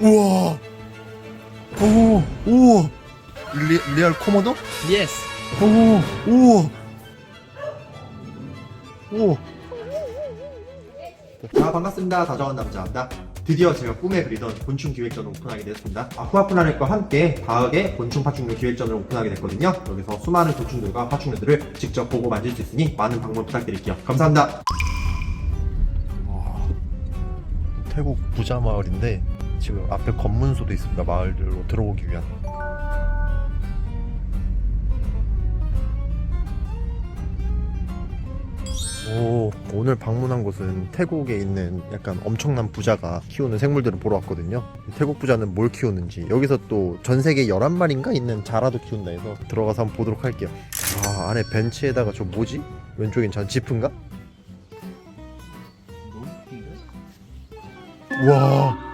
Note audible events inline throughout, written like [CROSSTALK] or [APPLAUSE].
우와. 오, 우와. 리, 리얼 코모도? Yes. 오, 우와. 오. 자 반갑습니다 다정한 남자입니다 드디어 제가 꿈에 그리던 곤충 기획전을 오픈하게 되었습니다 아쿠아프라넷과 함께 다학의 곤충 파충류 기획전을 오픈하게 됐거든요 여기서 수많은 곤충들과 파충류들을 직접 보고 만질 수 있으니 많은 방문 부탁드릴게요 감사합니다 태국 부자 마을인데 지금 앞에 검문소도 있습니다. 마을로 들어오기 위한. 오, 오늘 방문한 곳은 태국에 있는 약간 엄청난 부자가 키우는 생물들을 보러 왔거든요. 태국 부자는 뭘 키우는지 여기서 또 전 세계 11마리인가 있는 자라도 키운다 해서 들어가서 한번 보도록 할게요. 아, 안에 벤치에다가 저 뭐지? 왼쪽엔 전 지프인가? 와.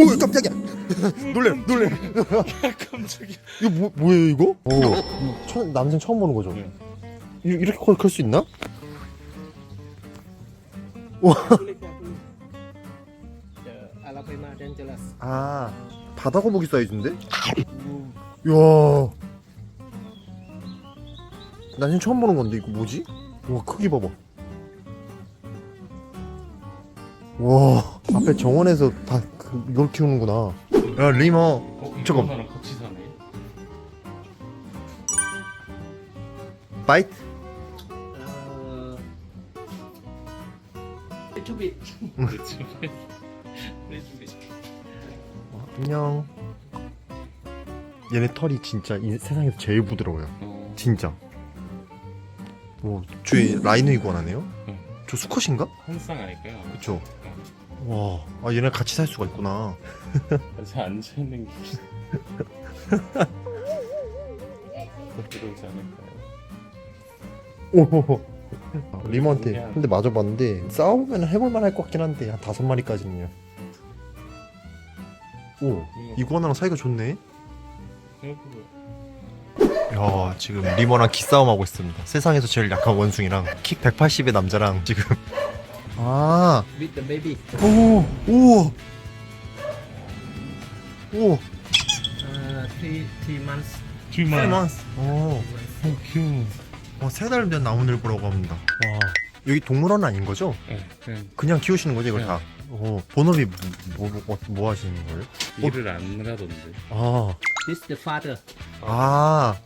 오 깜짝이야. 놀래 놀래. 깜짝이야. 이거 뭐 뭐예요 이거? 오 처, 남생 처음 보는 거죠? 네. 이, 이렇게 커, 클수 있나? Dangerous. 아 바다 거북이 사이즈인데? 이야. 남생 처음 보는 건데 이거 뭐지? 와 크기 봐봐. 와 앞에 정원에서 다 그, 키우는구나. 야 리머. 어, 잠깐. 이거랑 같이 사네. 바이트? 어. bit. [LAUGHS] 안녕. 얘네 털이 진짜 이 세상에서 제일 부드러워요. 어. 진짜. 오, 저희 라이노 이구아나네요? 응. 저 수컷인가? 한쌍 아닐까요? 그쵸. 와, 아 얘네 같이 살 수가 있구나. [LAUGHS] 같이 앉아 있는 게 [LAUGHS] 부드러우지 않을까요? 오, 리모한테 한 대 맞아봤는데 싸우면 해볼만 할 것 같긴 한데 한 다섯 마리까지는요. 오, 이구아나랑 사이가 좋네. 생각보다 야, 지금 리머랑 기싸움 하고 있습니다. 세상에서 제일 약한 원숭이랑 키 180의 남자랑 지금. 아, with the baby. 오, 오, 오. Uh, three three months. 세 months. 어, 어 귀여워. 어, 세달 된 나무늘 보라고 합니다. 와, 여기 동물원 아닌 거죠? 네, 그냥 그냥 키우시는 거죠, 이걸 네. 다? 어, 본업이 뭐, 뭐, 뭐, 뭐 하시는 거예요? 일을 안 하던데. 아, This the father, 아,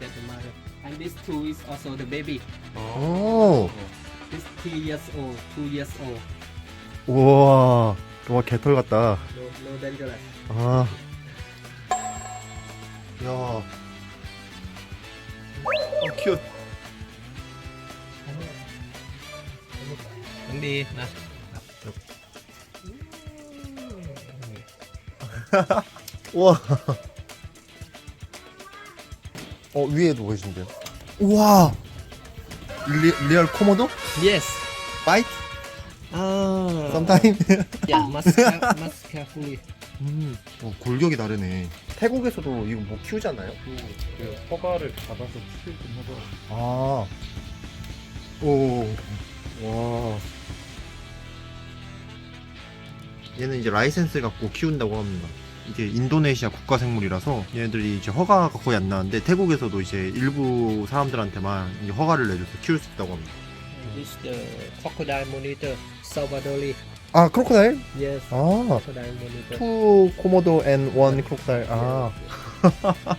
that's the mother, and this two is also the baby. 오, This three years old, two years old. 우와, 와, 개털 같다. No, no dangerous. 아, 야, 어, 큐. Đi nè. 우와. 어, 위에도 보이신데요? 우와. 리, 리얼 코모도? Yes. 바이트? Ah. 썸타임? Yeah, must care- must carefully. 음, 어, 골격이 다르네. 태국에서도 이거 뭐 키우잖아요? 그 허가를 받아서 키우긴 하더라고. 아. 오. 와. 얘는 이제 라이센스 갖고 키운다고 합니다. 이게 인도네시아 국가 생물이라서 얘네들이 이제 허가가 거의 안 나는데 태국에서도 이제 일부 사람들한테만 이 허가를 내줘서 키울 수 있다고 합니다. This the crocodile monitor, Salvadori. 아, 크로코다일? Yes. 아. Crocodile monitor. 투 코모도 앤원 크로코다일. 아. [LAUGHS]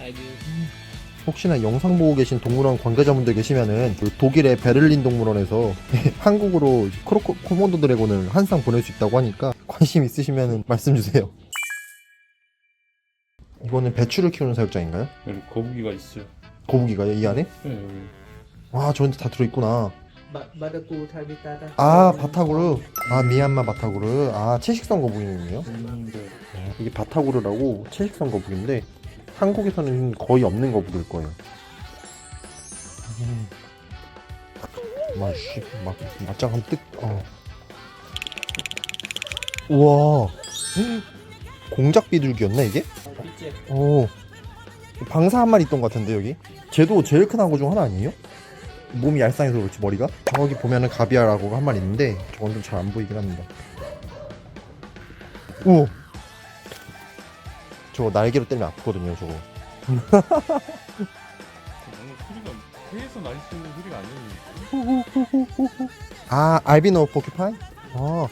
I do. 혹시나 영상 보고 계신 동물원 관계자분들 계시면은 그 독일의 베를린 동물원에서 [LAUGHS] 한국으로 크로코 코모도 드래곤을 한쌍 보낼 수 있다고 하니까 관심 있으시면은 말씀 주세요. 이거는 배추를 키우는 사육장인가요? 여기 거북이가 있어요. 거북이가요 이 안에? 네, 여기. 와 저한테 다 들어있구나. Ba- Badaku Thabitata. 아 바타구르. 아 미얀마 바타구르. 아 채식성 거북이네요. 있는데 이게 바타구르라고 채식성 거북인데 한국에서는 거의 없는 거북일 거예요. 음. 맛이 막 맛장 한 뜨. 어. 우와. 공작 비둘기였나 이게? 오. 방사 한 마리 있던 것 같은데 여기. 쟤도 제일 큰 하고 중 하나 아니에요? 몸이 얄쌍해서 그렇지 머리가. 저기 보면은 가비아라고 한 마리 있는데 저건 좀 잘 안 보이긴 합니다. 오. 저거 날개로 때리면 아프거든요, 저거. 소리가 해에서 날수 있는 소리가 아니에요. 아, 알비노 포큐파이? 아.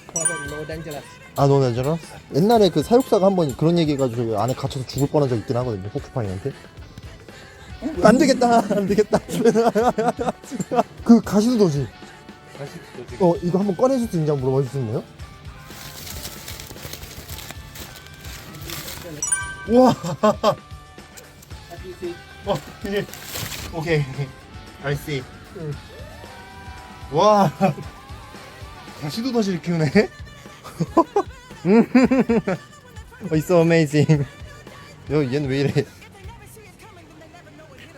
아, 너네 잖아 옛날에 그 사육사가 한 번 그런 얘기 해가지고 안에 갇혀서 죽을 뻔한 적 있긴 하거든요, 포큐파이한테. 안 되겠다, 안 되겠다. [LAUGHS] 그또 지금 어, 이거 한번 꺼내줄 수 있는지 한번 물어봐 줄 수 있나요? 우와! 어, 이게, 오케이. I see. 와! 가시도도지를 키우네? 음. 어, it's amazing. 야, 얘는 왜 이래?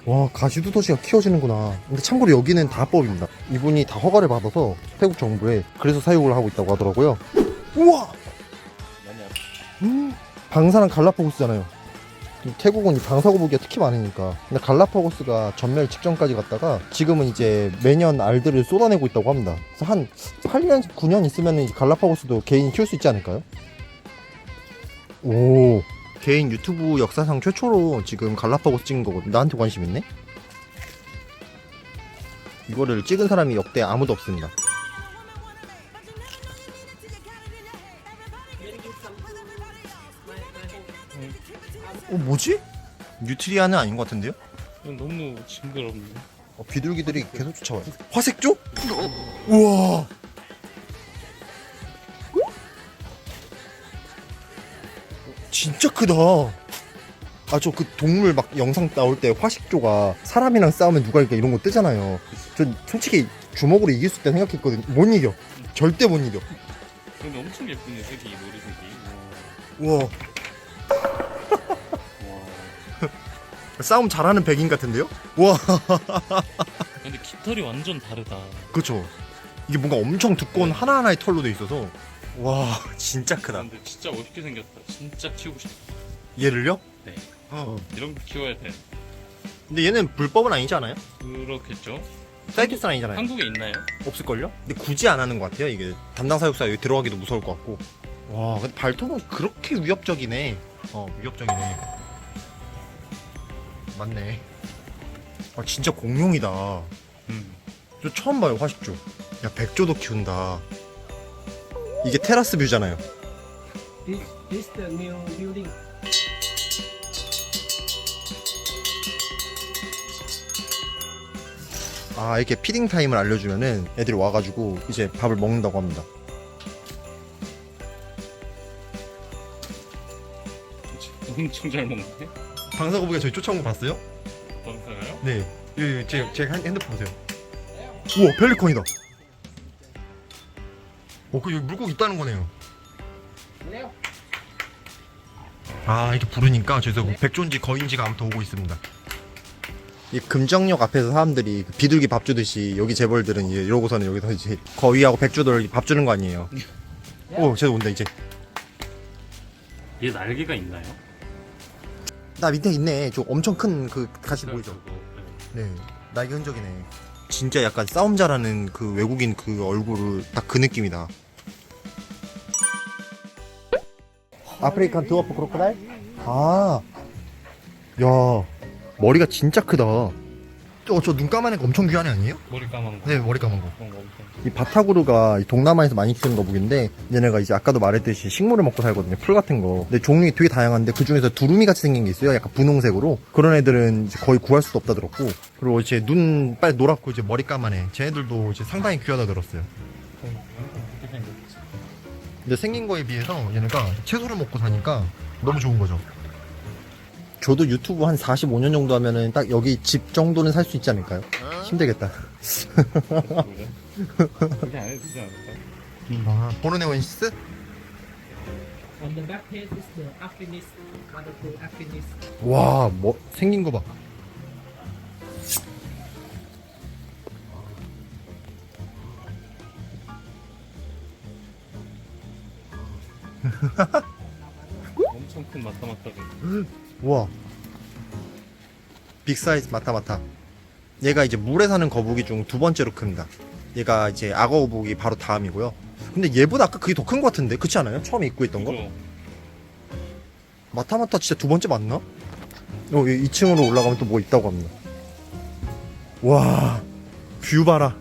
와, 가시두더지가 키워지는구나. 근데 참고로 여기는 다 합법입니다. 이분이 다 허가를 받아서 태국 정부에 그래서 사육을 하고 있다고 하더라고요. 우와! 음, 방사랑 갈라파고스잖아요. 이 태국은 이 방사거북이가 특히 많으니까. 근데 갈라파고스가 전멸 직전까지 갔다가 지금은 이제 매년 알들을 쏟아내고 있다고 합니다. 그래서 한 8년, 9년 있으면 갈라파고스도 개인 키울 수 있지 않을까요? 오. 개인 유튜브 역사상 최초로 지금 갈라파고스 찍은 거거든. 나한테 관심 있네? 이거를 찍은 사람이 역대 아무도 없습니다. 어, 뭐지? 뉴트리아는 아닌 것 같은데요? 이건 너무 징그럽네. 어, 비둘기들이 계속 쫓아와요. 화색조? 우와! 진짜 크다. 아, 저 그 동물 막 영상 나올 때 화식조가 사람이랑 싸우면 누가 이길까 이런 거 뜨잖아요. 전 솔직히 주먹으로 이길 수 있다 생각했거든요. 못 이겨. 절대 못 이겨. 근데 엄청 예쁘네 색이 머리색이. 우와. 와. [LAUGHS] 와. 싸움 잘하는 백인 같은데요? 우와. 근데 깃털이 완전 다르다. 그쵸. 이게 뭔가 엄청 두꺼운 하나하나의 털로 돼 있어서. 와, [LAUGHS] 진짜 크다. 근데 진짜 멋있게 생겼다. 진짜 키우고 싶다. 얘를요? 네. 어. 이런 거 키워야 돼. 근데 얘는 불법은 아니지 않아요? 그렇겠죠? 사이트스는 아니잖아요. 한국에 있나요? 없을걸요? 근데 굳이 안 하는 것 같아요. 이게 담당 사육사 여기 들어가기도 무서울 것 같고. 와, 근데 발톱은 그렇게 위협적이네. 어, 위협적이네. 맞네. 아, 진짜 공룡이다. 음. 저 처음 봐요, 화식조. 야, 백조도 키운다. 이게 테라스 뷰잖아요. This, this the new building. 아, 이렇게 피딩 타임을 알려주면은 애들이 와가지고 이제 밥을 먹는다고 합니다. 엄청 잘 먹네. 방사거북이가 저희 쫓아온 거 봤어요? 검사가요? 네. 예, 제, 제 핸- 핸드폰 보세요. 우와, 펠리컨이다. 어, 그 여기 물고기 있다는 거네요. 아, 이렇게 부르니까 저기서 뭐 백조인지 거인지가 아무튼 오고 있습니다. 이 금정역 앞에서 사람들이 그 비둘기 밥 주듯이 여기 재벌들은 이제 이러고서는 여기서 이제 거위하고 백조들 밥 주는 거 아니에요. 오, 쟤 온다 이제. 얘 날개가 있나요? 나 밑에 있네. 저 엄청 큰 그 가시 보이죠? 그거, 네. 네, 날개 흔적이네. 진짜 약간 싸움 잘하는 그 외국인 그 얼굴을 딱 그 느낌이다. 아프리칸 드워프 크로커다일? 아, 야, 머리가 진짜 크다. 어, 저, 저눈 까만 애가 엄청 귀한 애 아니에요? 머리 까만 거. 네, 머리 까만 거. 그런 거 엄청. 이 바타구르가 이 동남아에서 많이 키우는 거북인데 얘네가 이제 아까도 말했듯이 식물을 먹고 살거든요. 풀 같은 거. 근데 종류가 되게 다양한데 그 중에서 두루미 같이 생긴 게 있어요. 약간 분홍색으로. 그런 애들은 이제 거의 구할 수도 없다 들었고. 그리고 이제 눈 빨리 노랗고 이제 머리 까만 애. 쟤네들도 이제 상당히 귀하다 들었어요. 그렇게 생겼지. 근데 생긴 거에 비해서 얘네가 채소를 먹고 사니까 너무 좋은 거죠. 저도 유튜브 한 45년 정도 하면은 딱 여기 집 정도는 살 수 있지 않을까요? 힘들겠다. 그래? 그게 안 해도 되지 않을까? 아, 보르네오엔시스? On the back page is the Affinis, wonderful Affinis. 와, 뭐 생긴 거 봐. 엄청 큰 마타마타가. [LAUGHS] 우와. 빅 사이즈 마타마타. 얘가 이제 물에 사는 거북이 중 두 번째로 큽니다. 얘가 이제 악어 거북이 바로 다음이고요. 근데 얘보다 아까 그게 더 큰 것 같은데 그렇지 않아요? 처음에 입고 있던 거? 그죠? 마타마타 진짜 두 번째 맞나? 어, 2층으로 올라가면 또 뭐 있다고 합니다. 와, 뷰 봐라.